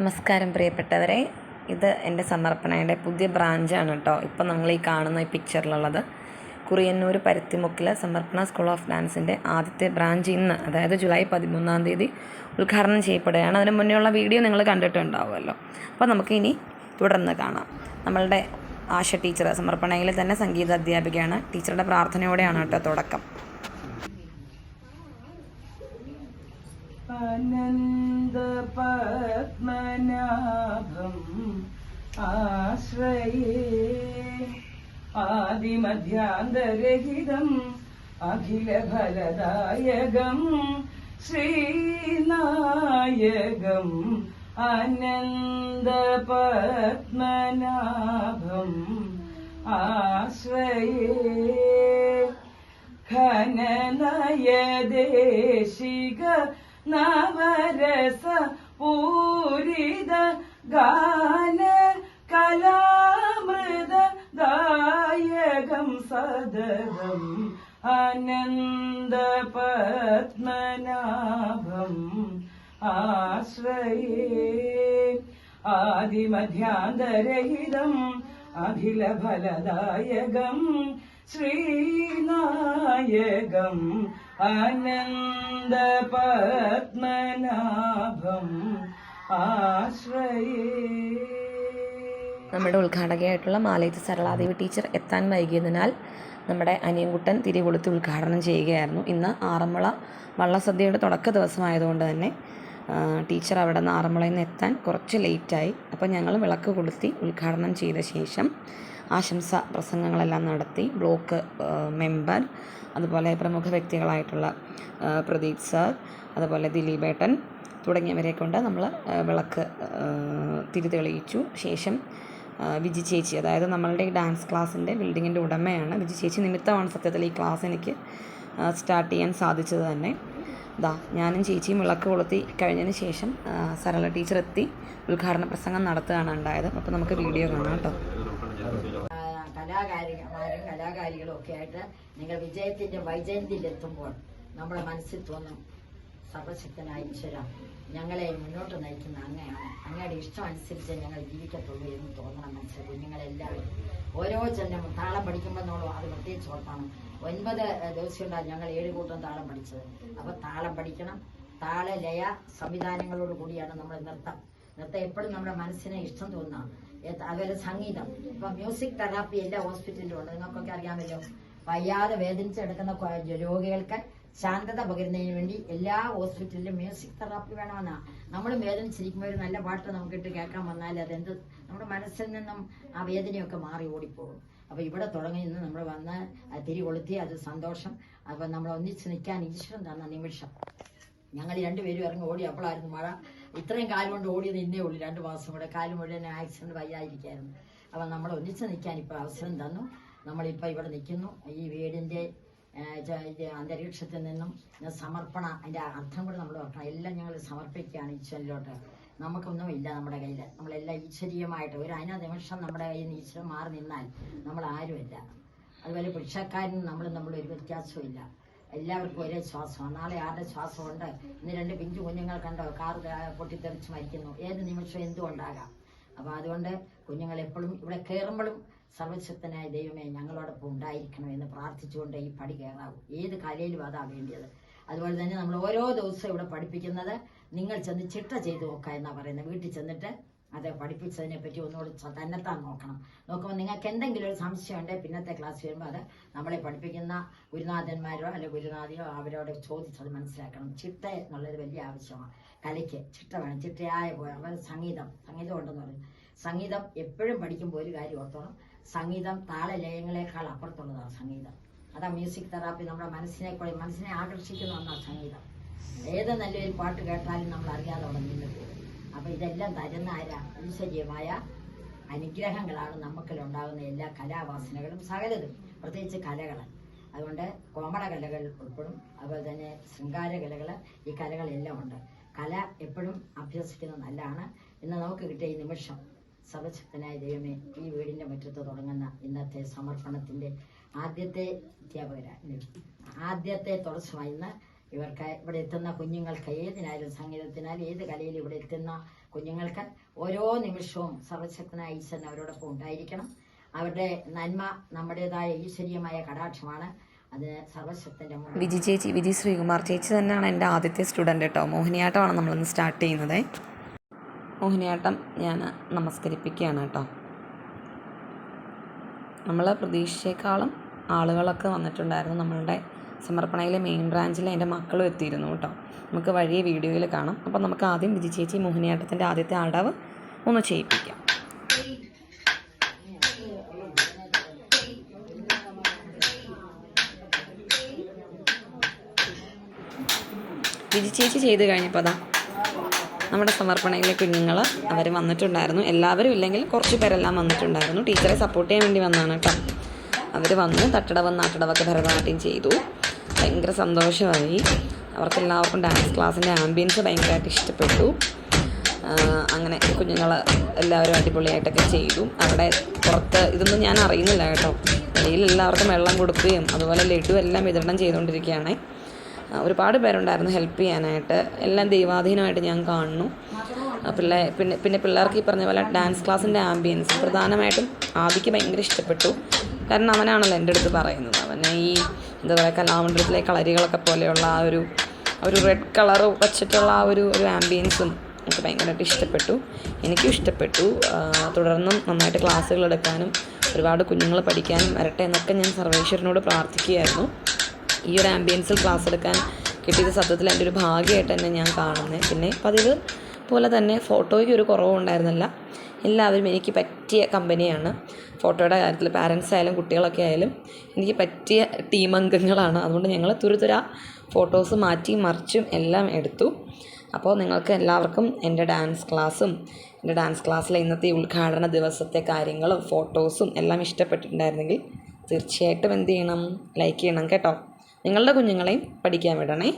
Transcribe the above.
നമസ്കാരം പ്രിയപ്പെട്ടവരെ. ഇത് എന്റെ സമർപ്പണയുടെ പുതിയ ബ്രാഞ്ചാണ് കേട്ടോ. ഇപ്പം നമ്മൾ ഈ കാണുന്ന ഈ പിക്ചറിലുള്ളത്. കുറിയന്നൂർ പരുത്തിമുക്കിലെ സമർപ്പണ സ്കൂൾ ഓഫ് ഡാൻസിന്റെ ആദ്യത്തെ ബ്രാഞ്ച് ഇന്ന് അതായത് ജൂലൈ പതിമൂന്നാം തീയതി ഉദ്ഘാടനം ചെയ്യപ്പെടുകയാണ്. അതിന് മുന്നേയുള്ള വീഡിയോ നിങ്ങൾ കണ്ടിട്ടുണ്ടാവുമല്ലോ. അപ്പോൾ നമുക്കിനി തുടർന്ന് കാണാം. നമ്മളുടെ ആശ ടീച്ചർ സമർപ്പണയിൽ തന്നെ സംഗീത അധ്യാപികയാണ്. ടീച്ചറുടെ പ്രാർത്ഥനയോടെയാണ് കേട്ടോ തുടക്കം. അനന്തപത്മനാഭം ആശ്രയേ. ആദിമധ്യാന്തരഹിതം അഖിലഫലദായകം ശ്രീനായകം അനന്തപത്മനാഭം ആശ്രയേ. ഖനനയദേശിക നവരസ പൂരിത ഗാന കലാമൃത ദായകം സദരം അനന്ത പത്മനാഭം ആശ്രയേ. ആദിമധ്യാന്തരഹിതം അഖിലഫലദായകം ശ്രീനായകം അനന്ത പത്മനാഭം ആശ്രയേ. നമ്മുടെ ഉദ്ഘാടകയായിട്ടുള്ള മാലയത്ത് സരളാദേവി ടീച്ചർ എത്താൻ വൈകിയതിനാൽ നമ്മുടെ അനിയൻകുട്ടൻ തിരികൊളുത്തി ഉദ്ഘാടനം ചെയ്യുകയായിരുന്നു. ഇന്ന് ആറന്മുള വള്ളസദ്യയുടെ തുടക്ക ദിവസമായതുകൊണ്ട് തന്നെ ടീച്ചർ അവിടെ നിന്ന് ആറന്മുളയിൽ നിന്ന് എത്താൻ കുറച്ച് ലേറ്റായി അപ്പോൾ ഞങ്ങൾ വിളക്ക് കൊളുത്തി ഉദ്ഘാടനം ചെയ്ത ശേഷം ആശംസ പ്രസംഗങ്ങളെല്ലാം നടത്തി. ബ്ലോക്ക് മെമ്പർ അതുപോലെ പ്രമുഖ വ്യക്തികളായിട്ടുള്ള പ്രദീപ് സാർ അതുപോലെ ദിലീപേട്ടൻ തുടങ്ങിയവരെ കൊണ്ട് നമ്മൾ വിളക്ക് തിരിതെളിയിച്ചു. തിരി തെളിയിച്ചു ശേഷം വിജി ചേച്ചി അതായത് നമ്മളുടെ ഈ ഡാൻസ് ക്ലാസ്സിന്റെ ബിൽഡിങ്ങിന്റെ ഉടമയാണ് വിജി ചേച്ചി. നിമിത്തമാണ് സത്യത്തിൽ ഈ ക്ലാസ് എനിക്ക് സ്റ്റാർട്ട് ചെയ്യാൻ സാധിച്ചത് തന്നെ. ദാ ഞാനും ചേച്ചിയും വിളക്ക് കൊളുത്തി കഴിഞ്ഞതിന് ശേഷം സരള ടീച്ചർ എത്തി ഉദ്ഘാടന പ്രസംഗം നടത്തുകയാണ് ഉണ്ടായത്. അപ്പോൾ നമുക്ക് വീഡിയോ കാണാം കേട്ടോ. കലാകാരന്മാരും കലാകാരികളും ഒക്കെ ആയിട്ട് നിങ്ങൾ വിജയത്തിന്റെ വൈജയന്തിയിലെത്തുമ്പോൾ നമ്മുടെ മനസ്സിൽ തോന്നും സർവശക്തനായ ഈശ്വര. ഞങ്ങളെ മുന്നോട്ട് നയിക്കുന്ന അങ്ങയാണ്. അങ്ങയുടെ ഇഷ്ടം അനുസരിച്ച് ഞങ്ങൾ ജീവിക്കത്തുള്ളൂ എന്ന് തോന്നണം മനസ്സിൽ കുഞ്ഞുങ്ങളെല്ലാവരും. ഓരോ ചെല്ലും താളം പഠിക്കുമ്പോൾ നമ്മൾ അത് പ്രത്യേകിച്ച് ഓർക്കണം. ഒൻപത് ദിവസം ഉണ്ടാകും ഞങ്ങൾ ഏഴ് കൂട്ടം താളം പഠിച്ചത്. അപ്പൊ താളം പഠിക്കണം. താള ലയ സംവിധാനങ്ങളോട് കൂടിയാണ് നമ്മൾ നൃത്തം. നൃത്തം എപ്പോഴും നമ്മുടെ മനസ്സിനെ ഇഷ്ടം തോന്നുന്നതാണ് അതുപോലെ സംഗീതം. ഇപ്പൊ മ്യൂസിക് തെറാപ്പി എല്ലാ ഹോസ്പിറ്റലിലും ഉണ്ട്. നിങ്ങൾക്കൊക്കെ അറിയാമല്ലോ. വയ്യാതെ വേദനിച്ചെടുക്കുന്ന രോഗികൾക്ക് ശാന്തത പകരുന്നതിന് വേണ്ടി എല്ലാ ഹോസ്പിറ്റലിലും മ്യൂസിക് തെറാപ്പി വേണമെന്നാ. നമ്മൾ വേദനിച്ചിരിക്കുമ്പോൾ ഒരു നല്ല പാട്ട് നമുക്കിട്ട് കേൾക്കാൻ വന്നാൽ അതെന്ത്? നമ്മുടെ മനസ്സിൽ നിന്നും ആ വേദനയൊക്കെ മാറി ഓടിപ്പോകും. അപ്പൊ ഇവിടെ തുടങ്ങി നിന്ന് നമ്മൾ വന്ന് തിരി കൊളുത്തി അത് സന്തോഷം. അപ്പൊ നമ്മൾ ഒന്നിച്ച് നിൽക്കാൻ ഈശ്വരൻ തന്ന നിമിഷം. ഞങ്ങൾ രണ്ടുപേരും ഇറങ്ങി ഓടി അപ്പോഴായിരുന്നു മഴ. ഇത്രയും കാലം കൊണ്ട് ഓടിയത് ഇന്നേ ഉള്ളൂ രണ്ട് മാസം കൂടെ. കാലം മുഴുവൻ ആക്സിഡന്റ് വയ്യായിരിക്കായിരുന്നു. അപ്പം നമ്മൾ ഒന്നിച്ച് നിൽക്കാൻ ഇപ്പോൾ അവസരം തന്നു. നമ്മളിപ്പോൾ ഇവിടെ നിൽക്കുന്നു. ഈ വീടിന്റെ അന്തരീക്ഷത്തിൽ നിന്നും സമർപ്പണ അതിന്റെ അർത്ഥം കൂടെ നമ്മൾ ഓർക്കണം. എല്ലാം ഞങ്ങൾ സമർപ്പിക്കുകയാണ് ഈശ്വരനിലോട്ട് നമുക്കൊന്നും ഇല്ല നമ്മുടെ കയ്യിൽ നമ്മളെല്ലാം ഈശ്വരീയമായിട്ട് ഒരു അന നിമിഷം നമ്മുടെ കയ്യിൽ നിന്ന് ഈശ്വരൻ മാറി നിന്നാൽ നമ്മൾ ആരുമില്ല അതുപോലെ പുരുഷക്കാരനും നമ്മൾ നമ്മൾ ഒരു വ്യത്യാസവും ഇല്ല. എല്ലാവർക്കും ഒരേ ശ്വാസമാണ്. നാളെ ആരുടെ ശ്വാസമുണ്ട്? ഇന്ന് രണ്ട് പിഞ്ചു കുഞ്ഞുങ്ങൾ കണ്ടോ? കാർ പൊട്ടിത്തെറിച്ച് മരിക്കുന്നു. ഏത് നിമിഷം എന്തും ഉണ്ടാകാം. അപ്പൊ അതുകൊണ്ട് കുഞ്ഞുങ്ങൾ എപ്പോഴും ഇവിടെ കയറുമ്പോഴും സർവശക്തനായ ദൈവമേ ഞങ്ങളോടൊപ്പം ഉണ്ടായിരിക്കണം എന്ന് പ്രാർത്ഥിച്ചുകൊണ്ട് ഈ പടി കയറാവും. ഏത് കലയിലും അതാ വേണ്ടിയത്. അതുപോലെ തന്നെ നമ്മൾ ഓരോ ദിവസവും ഇവിടെ പഠിപ്പിക്കുന്നത് നിങ്ങൾ ചെന്ന് ചിട്ട ചെയ്ത് നോക്കുക എന്നാ പറയുന്നത്. വീട്ടിൽ ചെന്നിട്ട് അത് പഠിപ്പിച്ചതിനെ പറ്റി ഒന്നുകൂടി തന്നെത്താൻ നോക്കണം. നോക്കുമ്പോൾ നിങ്ങൾക്ക് എന്തെങ്കിലും ഒരു സംശയം ഉണ്ടെങ്കിൽ പിന്നത്തെ ക്ലാസ് വരുമ്പോൾ അത് നമ്മളെ പഠിപ്പിക്കുന്ന ഗുരുനാഥന്മാരോ അല്ലെ ഗുരുനാഥിയോ അവരോട് ചോദിച്ചത് മനസ്സിലാക്കണം. ചിട്ട എന്നുള്ളത് വലിയ ആവശ്യമാണ്. കലയ്ക്ക് ചിട്ട വേണം. ചിട്ടയായ പോലെ സംഗീതം സംഗീതം ഉണ്ടെന്ന് പറയും. സംഗീതം എപ്പോഴും പഠിക്കുമ്പോൾ ഒരു കാര്യം ഓർത്തോണം. സംഗീതം താളലയങ്ങളെക്കാൾ അപ്പുറത്തുള്ളതാണ് സംഗീതം. അതാ മ്യൂസിക് തെറാപ്പി നമ്മുടെ മനസ്സിനെ കൂടെ മനസ്സിനെ ആകർഷിക്കുന്ന ഒന്നാണ് സംഗീതം. ഏത് നല്ലൊരു പാട്ട് കേട്ടാലും നമ്മൾ അറിയാതെ അവിടെ നിന്ന് പോകും. അപ്പൊ ഇതെല്ലാം തരുന്ന ആരാ? ഐശ്വര്യമായ അനുഗ്രഹങ്ങളാണ് നമുക്കിലുണ്ടാകുന്ന എല്ലാ കലാവാസനകളും സകലതും. പ്രത്യേകിച്ച് കലകൾ അതുകൊണ്ട് കോമള കലകൾ ഉൾപ്പെടും. അതുപോലെ തന്നെ ശൃംഗാര കലകൾ ഈ കലകളെല്ലാം ഉണ്ട്. കല എപ്പോഴും അഭ്യസിക്കുന്നത് നല്ലതാണ്. ഇന്ന് നമുക്ക് കിട്ടിയ ഈ നിമിഷം സർവശക്തനായ ദൈവമേ ഈ വീടിന്റെ മുറ്റത്ത് തുടങ്ങുന്ന ഇന്നത്തെ സമർപ്പണത്തിന്റെ ആദ്യത്തെ അധ്യാപകരാണ് ആദ്യത്തെ തുടർച്ചമായി ഇന്ന് ഇവർക്ക് ഇവിടെ എത്തുന്ന കുഞ്ഞുങ്ങൾക്ക് ഏതിനായാലും സംഗീതത്തിനാലും ഏത് കലയിൽ ഇവിടെ എത്തുന്ന കുഞ്ഞുങ്ങൾക്ക് ഓരോ നിമിഷവും സർവശക്തനായ ഈശ്വരൻ അവരോടൊപ്പം ഉണ്ടായിരിക്കണം. അവരുടെ നന്മ നമ്മുടേതായ ഈശ്വരീയമായ കടാക്ഷമാണ്. അത് സർവശക്തന്റെ വിജി ചേച്ചി വിജി ശ്രീകുമാർ ചേച്ചി തന്നെയാണ് എന്റെ ആദ്യത്തെ സ്റ്റുഡന്റ് കേട്ടോ. മോഹിനിയാട്ടമാണ് നമ്മളിന്ന് സ്റ്റാർട്ട് ചെയ്യുന്നത്. മോഹിനിയാട്ടം ഞാൻ നമസ്കരിപ്പിക്കുകയാണ് കേട്ടോ. നമ്മൾ പ്രതീക്ഷിച്ചേക്കാളും ആളുകളൊക്കെ വന്നിട്ടുണ്ടായിരുന്നു. നമ്മളുടെ സമർപ്പണയിലെ മെയിൻ ബ്രാഞ്ചിൽ എന്റെ മക്കളും എത്തിയിരുന്നു കേട്ടോ. നമുക്ക് വഴിയെ വീഡിയോയിൽ കാണാം. അപ്പം നമുക്ക് ആദ്യം വിജി ചേച്ചി മോഹിനിയാട്ടത്തിന്റെ ആദ്യത്തെ അടവ് ഒന്ന് ചെയ്യിപ്പിക്കാം. വിജി ചേച്ചി ചെയ്ത് കഴിഞ്ഞപ്പോൾ അതാ നമ്മുടെ സമർപ്പണയിലെ കുഞ്ഞുങ്ങൾ അവർ വന്നിട്ടുണ്ടായിരുന്നു. എല്ലാവരും ഇല്ലെങ്കിൽ കുറച്ച് പേരെല്ലാം വന്നിട്ടുണ്ടായിരുന്നു. ടീച്ചറെ സപ്പോർട്ട് ചെയ്യാൻ വേണ്ടി വന്നതാണ് കേട്ടോ. അവർ വന്ന് തട്ടടവും നാട്ടടവൊക്കെ ഭരതനാട്യം ചെയ്തു. ഭയങ്കര സന്തോഷമായി. അവർക്കെല്ലാവർക്കും ഡാൻസ് ക്ലാസ്സിന്റെ ആംബിയൻസ് ഭയങ്കരമായിട്ട് ഇഷ്ടപ്പെട്ടു. അങ്ങനെ കുഞ്ഞുങ്ങൾ എല്ലാവരും അടിപൊളിയായിട്ടൊക്കെ ചെയ്തു. അവിടെ പുറത്ത് ഇതൊന്നും ഞാൻ അറിയുന്നില്ല കേട്ടോ. വെളിയിൽ എല്ലാവർക്കും വെള്ളം കൊടുക്കുകയും അതുപോലെ ലഡു എല്ലാം വിതരണം ചെയ്തുകൊണ്ടിരിക്കുകയാണ്. ഒരുപാട് പേരുണ്ടായിരുന്നു ഹെൽപ്പ് ചെയ്യാനായിട്ട്. എല്ലാം ദൈവാധീനമായിട്ട് ഞാൻ കാണുന്നു. പിള്ളേ പിന്നെ പിന്നെ പിള്ളേർക്ക് ഈ പറഞ്ഞ പോലെ ഡാൻസ് ക്ലാസ്സിന്റെ ആംബിയൻസ് പ്രധാനമായിട്ടും ആദിക്ക് ഭയങ്കര ഇഷ്ടപ്പെട്ടു. കാരണം അവനാണല്ലോ എന്റെ അടുത്ത് പറയുന്നത്. അവനെ ഈ എന്താ പറയുക കലാമണ്ഡലത്തിലെ കളരികളൊക്കെ പോലെയുള്ള ആ ഒരു ഒരു റെഡ് കളർ വച്ചിട്ടുള്ള ആ ഒരു ഒരു ആംബിയൻസും എനിക്ക് ഭയങ്കരമായിട്ട് ഇഷ്ടപ്പെട്ടു. എനിക്കും ഇഷ്ടപ്പെട്ടു. തുടർന്നും നന്നായിട്ട് ക്ലാസ്സുകൾ എടുക്കാനും ഒരുപാട് കുഞ്ഞുങ്ങൾ പഠിക്കാനും വരട്ടെ എന്നൊക്കെ ഞാൻ സർവേശ്വരനോട് പ്രാർത്ഥിക്കുകയായിരുന്നു. ഈ ഒരു ആംബിയൻസിൽ ക്ലാസ് എടുക്കാൻ കിട്ടിയത് സത്യത്തിൽ എന്റെ ഒരു ഭാഗ്യമായിട്ട് തന്നെ ഞാൻ കാണുന്നത് പിന്നെ പതിവ് പോലെ തന്നെ ഫോട്ടോയ്ക്ക് ഒരു കുറവുണ്ടായിരുന്നില്ല എല്ലാവരും എനിക്ക് പറ്റിയ കമ്പനിയാണ് ഫോട്ടോയുടെ കാര്യത്തിൽ പാരൻസ് ആയാലും കുട്ടികളൊക്കെ ആയാലും എനിക്ക് പറ്റിയ ടീം അംഗങ്ങളാണ്. അതുകൊണ്ട് ഞങ്ങൾ തുരുതുര ഫോട്ടോസ് മാറ്റി മറിച്ചും എല്ലാം എടുത്തു. അപ്പോൾ നിങ്ങൾക്ക് എല്ലാവർക്കും എന്റെ ഡാൻസ് ക്ലാസ്സും എന്റെ ഡാൻസ് ക്ലാസ്സിലെ ഇന്നത്തെ ഉദ്ഘാടന ദിവസത്തെ കാര്യങ്ങളും ഫോട്ടോസും എല്ലാം ഇഷ്ടപ്പെട്ടിട്ടുണ്ടായിരുന്നെങ്കിൽ തീർച്ചയായിട്ടും എന്ത് ചെയ്യണം? ലൈക്ക് ചെയ്യണം കേട്ടോ. നിങ്ങളുടെ കുഞ്ഞുങ്ങളെയും പഠിക്കാൻ വിടണേ.